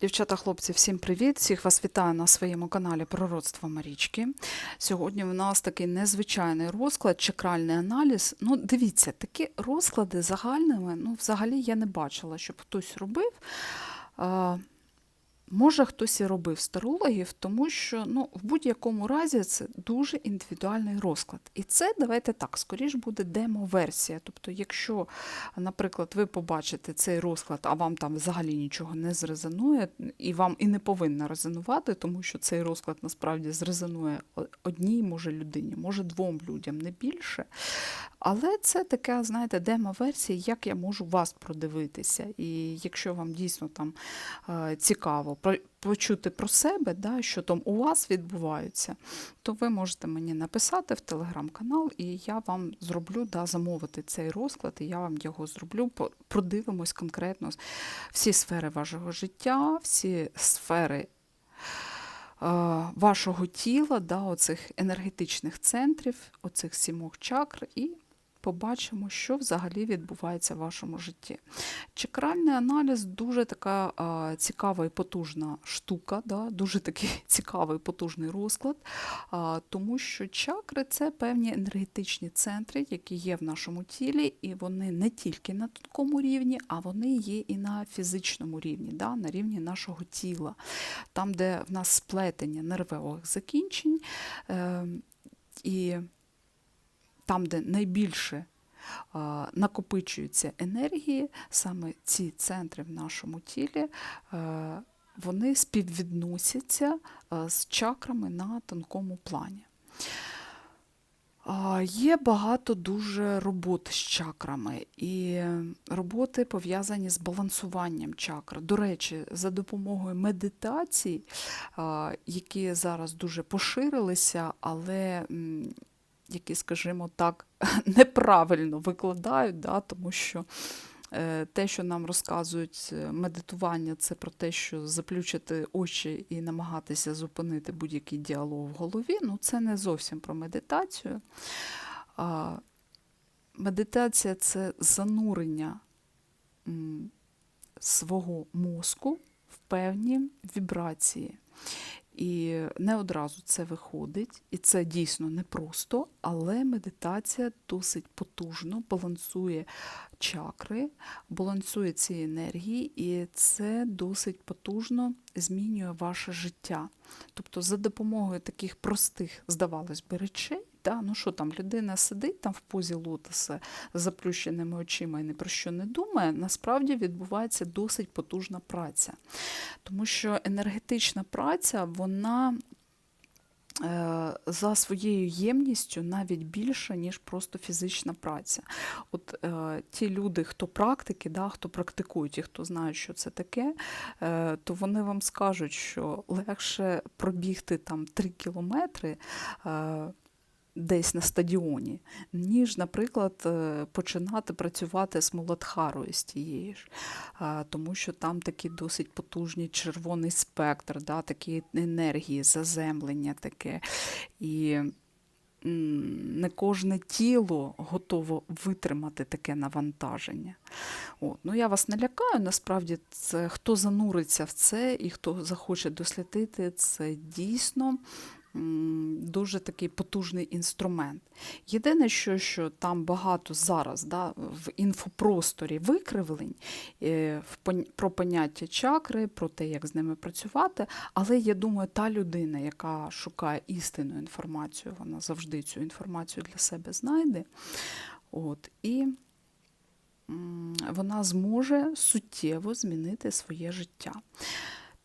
Дівчата, хлопці, всім привіт! Всіх вас вітаю на своєму каналі Пророцтво Марічки. Сьогодні у нас такий незвичайний розклад, чакральний аналіз. Ну, дивіться, такі розклади загальними, ну, взагалі я не бачила, щоб хтось робив. Може, хтось і робив старологів, тому що ну, в будь-якому разі це дуже індивідуальний розклад. І це, давайте так, скоріш буде демо-версія. Тобто, якщо, наприклад, ви побачите цей розклад, а вам там взагалі нічого не зрезонує, і вам і не повинно резонувати, тому що цей розклад насправді зрезонує одній, може, людині, може двом людям, не більше. Але це така, знаєте, демо-версія, як я можу вас продивитися. І якщо вам дійсно там е, цікаво почути про себе, да, що там у вас відбувається, то ви можете мені написати в телеграм-канал, і я вам зроблю да, замовити цей розклад, і я вам його зроблю. Продивимось конкретно всі сфери вашого життя, всі сфери. е, Вашого тіла, да, оцих енергетичних центрів, оцих сімох чакр, і побачимо, що взагалі відбувається в вашому житті. Чакральний аналіз дуже така а, цікава і потужна штука, да, дуже такий цікавий потужний розклад, а, тому що чакри це певні енергетичні центри, які є в нашому тілі, і вони не тільки на тонкому рівні, а вони є і на фізичному рівні, да, на рівні нашого тіла, там, де в нас сплетення нервових закінчень. Е, і там, де найбільше накопичуються енергії, саме ці центри в нашому тілі, вони співвідносяться з чакрами на тонкому плані. Є багато дуже робот з чакрами, і роботи пов'язані з балансуванням чакр. До речі, за допомогою медитацій, які зараз дуже поширилися, але які, скажімо так, неправильно викладають, да, тому що е, те, що нам розказують е, медитування, це про те, що заплющити очі і намагатися зупинити будь-який діалог в голові. Ну, це не зовсім про медитацію. Медитація це занурення свого мозку в певні вібрації. І не одразу це виходить, і це дійсно непросто, але медитація досить потужно балансує чакри, балансує ці енергії, і це досить потужно змінює ваше життя. Тобто, за допомогою таких простих, здавалось би, речей, да, ну що там, людина сидить там в позі лотоса з заплющеними очима і ні про що не думає, насправді відбувається досить потужна праця. Тому що енергетична праця, вона е, за своєю ємністю навіть більша, ніж просто фізична праця. От е, ті люди, хто практики, да, хто практикують і хто знає, що це таке, е, то вони вам скажуть, що легше пробігти там 3 кілометри. Е, Десь на стадіоні, ніж, наприклад, е, починати працювати з молотхарою з тієї ж, тому що там такий досить потужний червоний спектр, да, такі енергії, заземлення таке. І не кожне тіло готово витримати таке навантаження. От. Ну, я вас не лякаю, насправді, це, хто зануриться в це і хто захоче дослідити, це дійсно дуже такий потужний інструмент. Єдине, що, що там багато зараз да, в інфопросторі викривлень е, про поняття чакри, про те, як з ними працювати. Але я думаю, та людина, яка шукає істинну інформацію, вона завжди цю інформацію для себе знайде. От, і вона зможе суттєво змінити своє життя.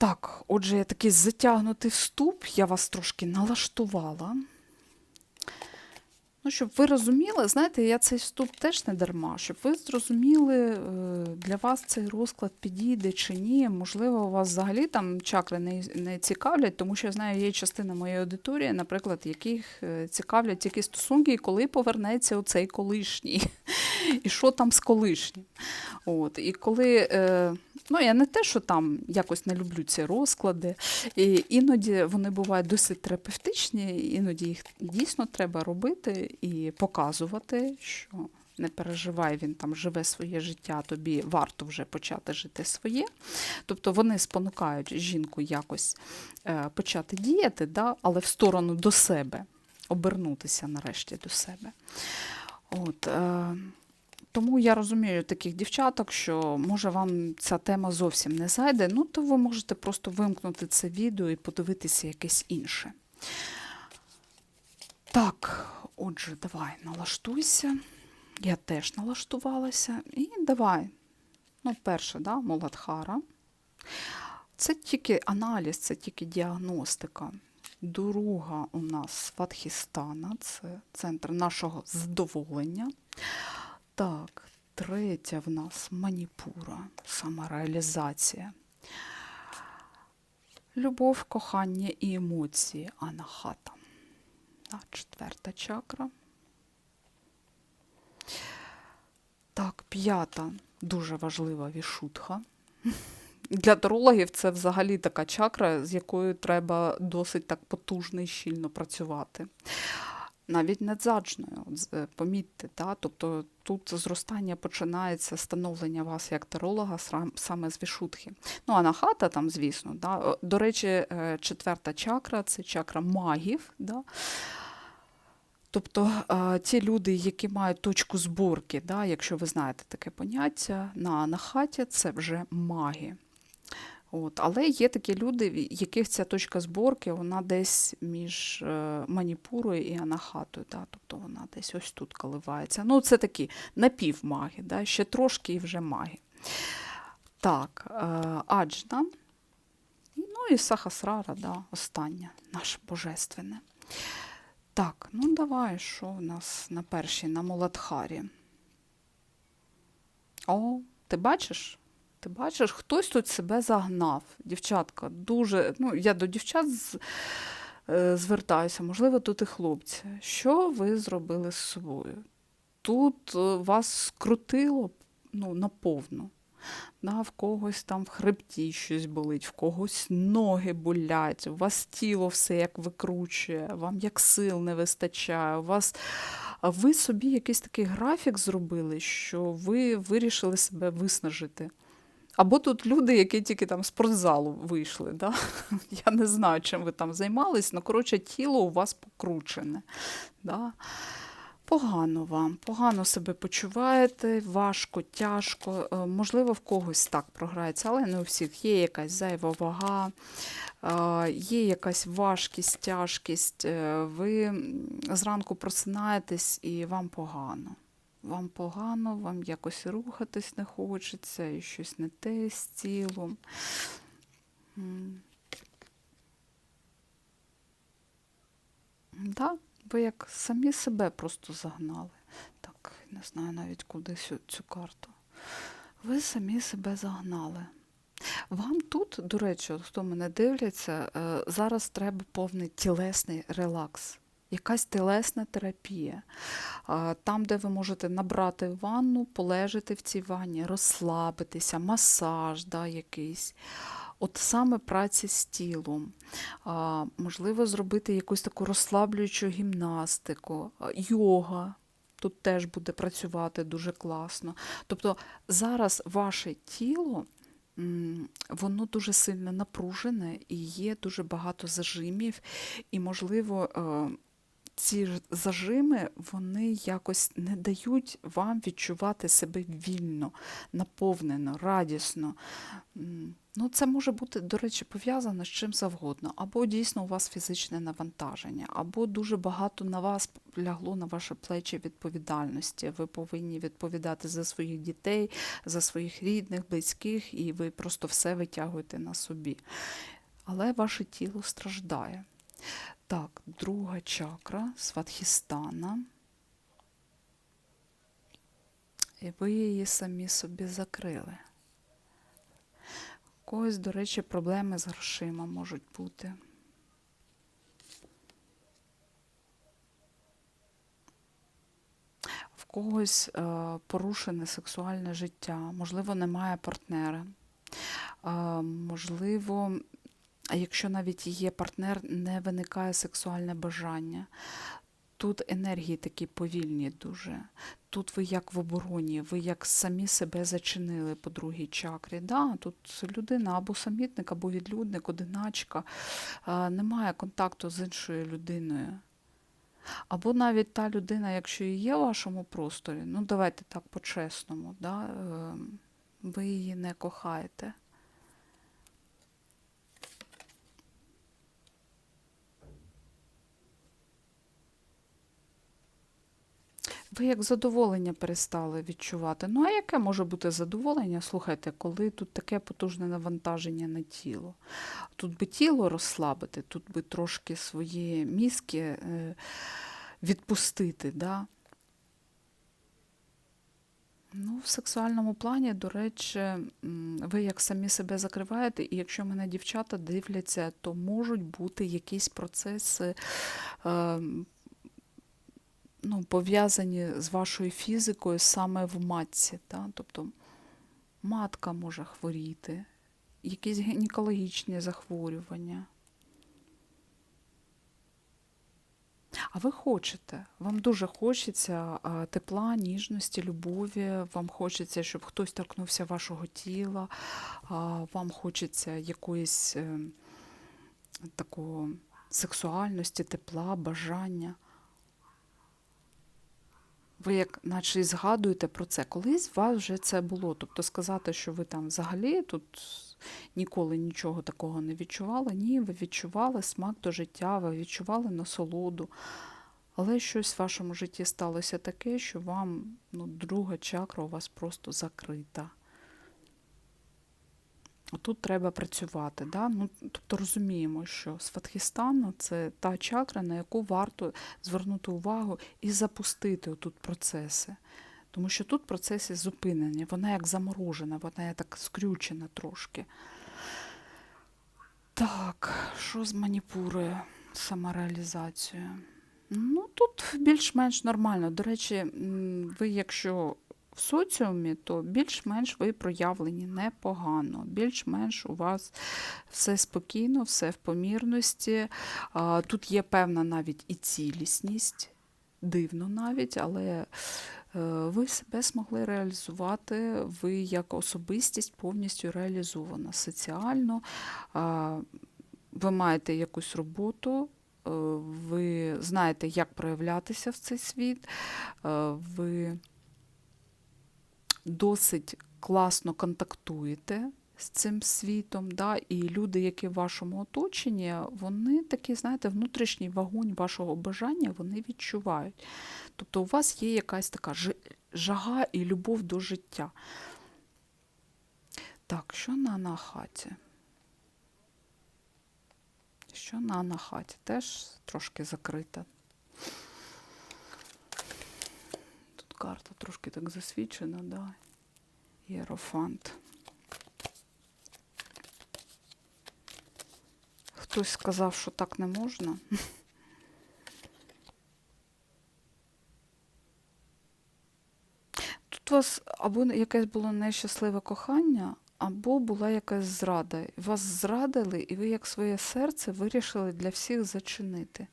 Так, отже, я такий затягнутий вступ, я вас трошки налаштувала. Ну, щоб ви розуміли, знаєте, я цей вступ теж не дарма, щоб ви зрозуміли, е, для вас цей розклад підійде чи ні. Можливо, вас взагалі там чакри не, не цікавлять, тому що я знаю, є частина моєї аудиторії, наприклад, яких е, цікавлять тільки стосунки, і коли повернеться оцей колишній. І що там з колишнім. От, і коли, е, ну я не те, що там якось не люблю ці розклади, і іноді вони бувають досить терапевтичні, іноді їх дійсно треба робити і показувати, що не переживай, він там живе своє життя, тобі варто вже почати жити своє. Тобто вони спонукають жінку якось е, почати діяти, да, але в сторону до себе, обернутися нарешті до себе. От, е, тому я розумію таких дівчаток, що може вам ця тема зовсім не зайде, ну то ви можете просто вимкнути це відео і подивитися якесь інше. Так, отже, давай налаштуйся. Я теж налаштувалася. І давай. Ну, перше, да, Муладхара. Це тільки аналіз, це тільки діагностика. Друга у нас Сватхістана, це центр нашого задоволення. Так, третя в нас маніпура, самореалізація. Любов, кохання і емоції, анахата. Четверта чакра. Так, п'ята дуже важлива вішутха. Для тарологів це взагалі така чакра, з якою треба досить так потужно і щільно працювати. Навіть надзаджною, от е, помітьте, та? тобто тут зростання починається становлення вас як таролога саме з вішутхи. Ну, а нахата там, звісно, да? До речі, е, четверта чакра це чакра магів. Да? Тобто ті люди, які мають точку зборки, да, якщо ви знаєте таке поняття, на анахаті це вже маги. От. Але є такі люди, в яких ця точка зборки вона десь між е, маніпурою і анахатою. Да? Тобто вона десь ось тут коливається. Ну, це такі напівмаги, да? ще трошки і вже маги. Так, е, аджна. Ну і Сахасрара, да, остання, наше божественне. Так, ну давай, що у нас на першій, на Муладхарі? О, ти бачиш? Ти бачиш, хтось тут себе загнав. Дівчатка, дуже. Ну, я до дівчат з, е, звертаюся, можливо, тут і хлопці. Що ви зробили з собою? Тут е, вас скрутило ну, наповну. Да, в когось там в хребті щось болить, в когось ноги болять, у вас тіло все як викручує, вам як сил не вистачає, у вас а ви собі якийсь такий графік зробили, що ви вирішили себе виснажити. Або тут люди, які тільки там з спортзалу вийшли. Да? Я не знаю, чим ви там займались, але коротше, тіло у вас покручене. Да? Погано вам, погано себе почуваєте, важко, тяжко. Е, Можливо, в когось так програється, але не у всіх. Є якась зайва вага, е, є якась важкість, тяжкість. Е, Ви зранку просинаєтесь і вам погано. Вам погано, вам якось рухатись не хочеться, і щось не те з тілом. Да, ви як самі себе просто загнали. Так, не знаю навіть куди цю, цю карту. Ви самі себе загнали. Вам тут, до речі, хто мене дивляться, е, зараз треба повний тілесний релакс. Якась тілесна терапія. Там, де ви можете набрати ванну, полежати в цій ванні, розслабитися, масаж да, якийсь. От саме праці з тілом. Можливо, зробити якусь таку розслаблюючу гімнастику, йога. Тут теж буде працювати дуже класно. Тобто зараз ваше тіло, воно дуже сильно напружене і є дуже багато зажимів, і, можливо, е, ці зажими вони якось не дають вам відчувати себе вільно, наповнено, радісно. Ну, це може бути, до речі, пов'язано з чим завгодно. Або дійсно у вас фізичне навантаження, або дуже багато на вас лягло на ваші плечі відповідальності. Ви повинні відповідати за своїх дітей, за своїх рідних, близьких, і ви просто все витягуєте на собі. Але ваше тіло страждає. Так, друга чакра Сватхістана. І ви її самі собі закрили. У когось, до речі, проблеми з грошима можуть бути. В когось е, порушене сексуальне життя, можливо, немає партнера. Е, можливо, а якщо навіть є партнер, не виникає сексуальне бажання. Тут енергії такі повільні дуже. Тут ви як в обороні, ви як самі себе зачинили по другій чакрі. Да? Тут людина або самітник, або відлюдник, одиначка, немає контакту з іншою людиною. Або навіть та людина, якщо і є в вашому просторі, ну давайте так по-чесному, да? е, ви її не кохаєте. Ви як задоволення перестали відчувати. Ну, а яке може бути задоволення? Слухайте, коли тут таке потужне навантаження на тіло. Тут би тіло розслабити, тут би трошки свої мізки е, відпустити. Да? Ну, в сексуальному плані, до речі, ви як самі себе закриваєте, і якщо мене дівчата дивляться, то можуть бути якісь процеси. Ну, пов'язані з вашою фізикою саме в матці. Да? Тобто матка може хворіти, якісь гінекологічні захворювання. А ви хочете, вам дуже хочеться тепла, ніжності, любові, вам хочеться, щоб хтось торкнувся вашого тіла, вам хочеться якоїсь е, такого сексуальності, тепла, бажання. Ви як наче згадуєте про це. Колись у вас вже це було. Тобто сказати, що ви там взагалі тут ніколи нічого такого не відчували. Ні, ви відчували смак до життя, ви відчували насолоду. Але щось в вашому житті сталося таке, що вам ну, друга чакра у вас просто закрита. Тут треба працювати. Да? Ну, тобто розуміємо, що Сватхістану це та чакра, на яку варто звернути увагу і запустити тут процеси. Тому що тут процеси зупинені, вона як заморожена, вона як так скрючена трошки. Так, що з маніпурою, самореалізацією? Ну, тут більш-менш нормально. До речі, ви, якщо в соціумі, то більш-менш ви проявлені непогано. Більш-менш у вас все спокійно, все в помірності. Тут є певна навіть і цілісність, дивно навіть, але е, ви себе змогли реалізувати, ви як особистість повністю реалізована соціально. Ви маєте якусь роботу. е, Ви знаєте, як проявлятися в цей світ, е, ви досить класно контактуєте з цим світом, да, і люди, які в вашому оточенні, вони такий, знаєте, внутрішній вогонь вашого бажання вони відчувають. Тобто у вас є якась така жага і любов до життя. Так, що на анахаті? Що на анахаті? Теж трошки закрита. Карта трошки так засвічена, да. Єрофант. Хтось сказав, що так не можна. Тут у вас або якесь було нещасливе кохання, або була якась зрада. Вас зрадили, і ви як своє серце вирішили для всіх зачинити.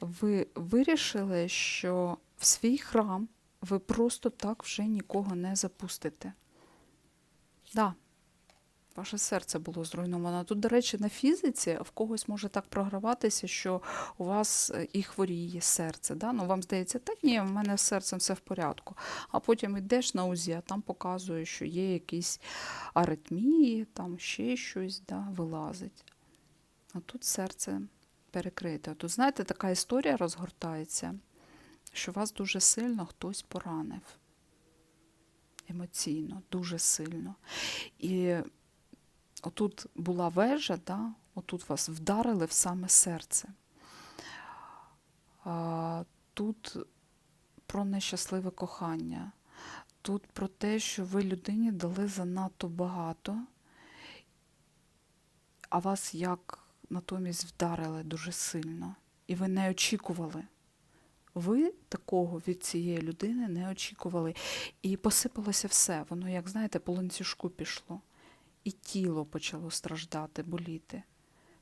Ви вирішили, що в свій храм ви просто так вже нікого не запустите. Да, ваше серце було зруйновано. Тут, до речі, на фізиці в когось може так програватися, що у вас е, і хворіє серце. Да? Ну, вам здається, та ні, в мене з серцем все в порядку. А потім йдеш на УЗІ, а там показує, що є якісь аритмії, там ще щось да, вилазить. А тут серце перекрите. Тут, знаєте, така історія розгортається, що вас дуже сильно хтось поранив. Емоційно, дуже сильно. І отут була вежа, да? отут вас вдарили в саме серце. Тут про нещасливе кохання. Тут про те, що ви людині дали занадто багато, а вас як натомість вдарили дуже сильно. І ви не очікували. Ви такого від цієї людини не очікували. І посипалося все. Воно, як знаєте, по ланцюжку пішло. І тіло почало страждати, боліти.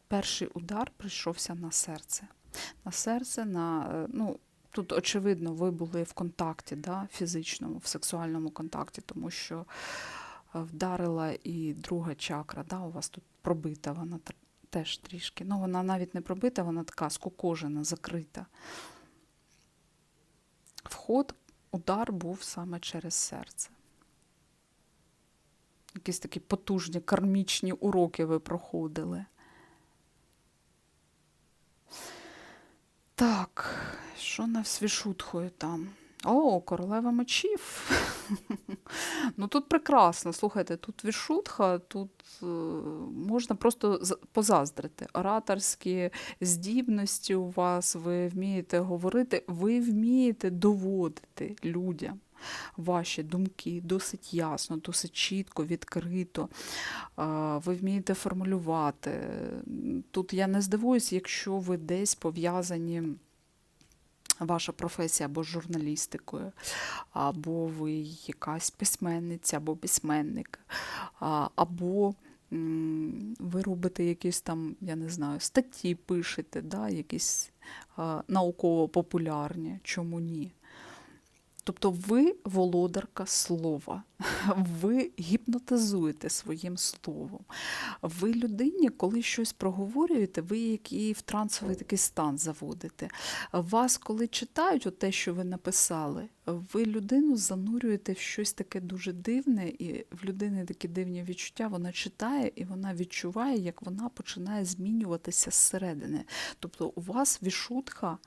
Перший удар прийшовся на серце. На серце, на, е, ну, Тут, очевидно, ви були в контакті, да, фізичному, в сексуальному контакті, тому що е, вдарила і друга чакра, да, у вас тут пробита вона теж трішки. Ну, вона навіть не пробита, вона така скукожена, закрита. Вход, удар був саме через серце. Якісь такі потужні кармічні уроки ви проходили. Так, що на свішутхою там? О, королева мечів. ну тут прекрасно. Слухайте, тут вішутха, тут е, можна просто позаздрити. Ораторські здібності у вас, ви вмієте говорити, ви вмієте доводити людям ваші думки досить ясно, досить чітко, відкрито. Ви вмієте формулювати. Тут я не здивуюсь, якщо ви десь пов'язані. Ваша професія або журналістикою, або ви якась письменниця або письменник, або ви робите якісь там, я не знаю, статті пишете, да, якісь науково-популярні, чому ні. Тобто ви володарка слова, ви гіпнотизуєте своїм словом. Ви людині, коли щось проговорюєте, ви її в трансовий такий стан заводите. Вас, коли читають те, що ви написали, ви людину занурюєте в щось таке дуже дивне, і в людини такі дивні відчуття, вона читає і вона відчуває, як вона починає змінюватися зсередини. Тобто у вас вішутка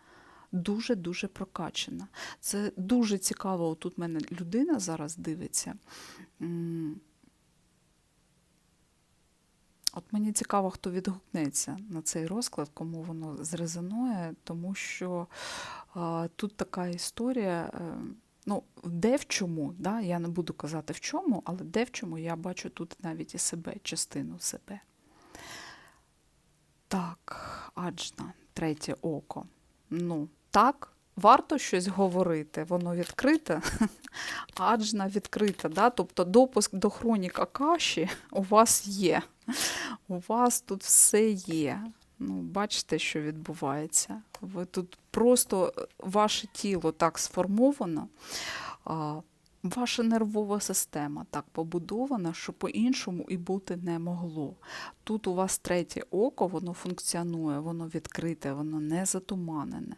дуже-дуже прокачана. Це дуже цікаво. Тут мене людина зараз дивиться. От мені цікаво, хто відгукнеться на цей розклад, кому воно зрезонує, тому що а, тут така історія. е, Ну, де в чому, да? я не буду казати в чому, але де в чому я бачу тут навіть і себе, частину себе. Так, Аджна, третє око. Ну, так, варто щось говорити, воно відкрите, аджна відкрита. Да? Тобто допуск до хронік Акаші у вас є. У вас тут все є. Ну, бачите, що відбувається. Ви тут просто е, ваше тіло так сформовано, ваша нервова система так побудована, що по-іншому і бути не могло. Тут у вас третє око, воно функціонує, воно відкрите, воно не затуманене.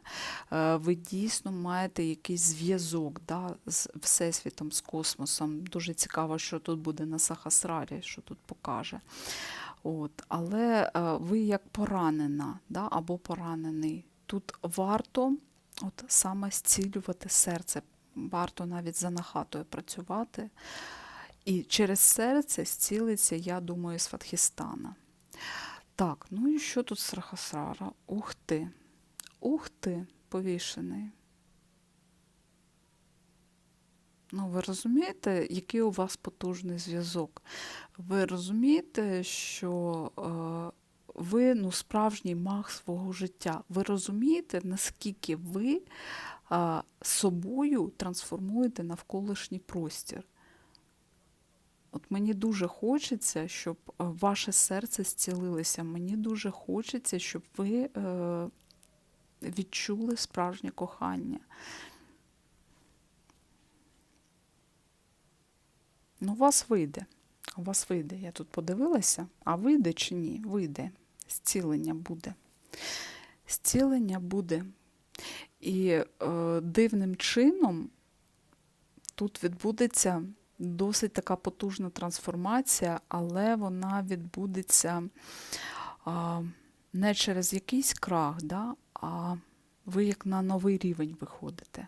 Е, Ви дійсно маєте якийсь зв'язок да, з Всесвітом, з космосом. Дуже цікаво, що тут буде на Сахасрарі, що тут покаже. От, але е, ви як поранена да, або поранений. Тут варто от, саме зцілювати серце, варто навіть за нахатою працювати. І через серце зцілиться, я думаю, з Фатхістана. Так, ну і що тут з Рахасрара? Ух ти! Ух ти, повішений. Ну, ви розумієте, який у вас потужний зв'язок? Ви розумієте, що е, ви ну, справжній маг свого життя. Ви розумієте, наскільки ви собою трансформуєте навколишній простір. От мені дуже хочеться, щоб е, ваше серце зцілилося. Мені дуже хочеться, щоб ви е, відчули справжнє кохання. Ну, у вас вийде. У вас вийде. Я тут подивилася, а вийде чи ні? Вийде. Зцілення буде. Зцілення буде. І е, дивним чином тут відбудеться досить така потужна трансформація, але вона відбудеться е, не через якийсь крах, да, а ви як на новий рівень виходите.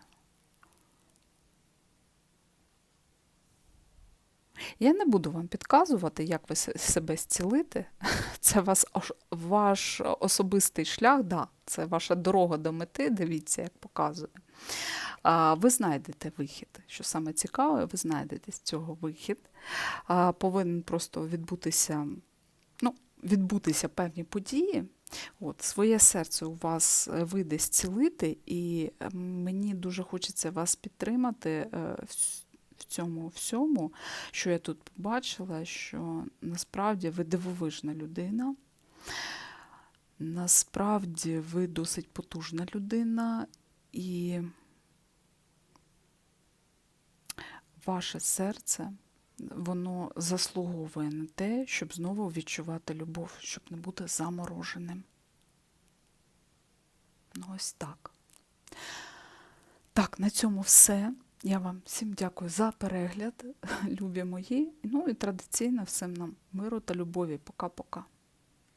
Я не буду вам підказувати, як ви себе зцілити. Це вас, ваш особистий шлях, да, це ваша дорога до мети, дивіться, як показує. Ви знайдете вихід. Що саме цікаве, ви знайдете з цього вихід. Повинен просто відбутися, ну, відбутися певні події. От, своє серце у вас е, вийде зцілити, і мені дуже хочеться вас підтримати е, цьому всьому, що я тут побачила, що насправді ви дивовижна людина. Насправді ви досить потужна людина, І ваше серце, воно заслуговує на те, щоб знову відчувати любов, щоб не бути замороженим. Ну, ось так. Так, на цьому все. Я вам всім дякую за перегляд, любі мої. Ну і традиційно всім нам миру та любові. Пока-пока.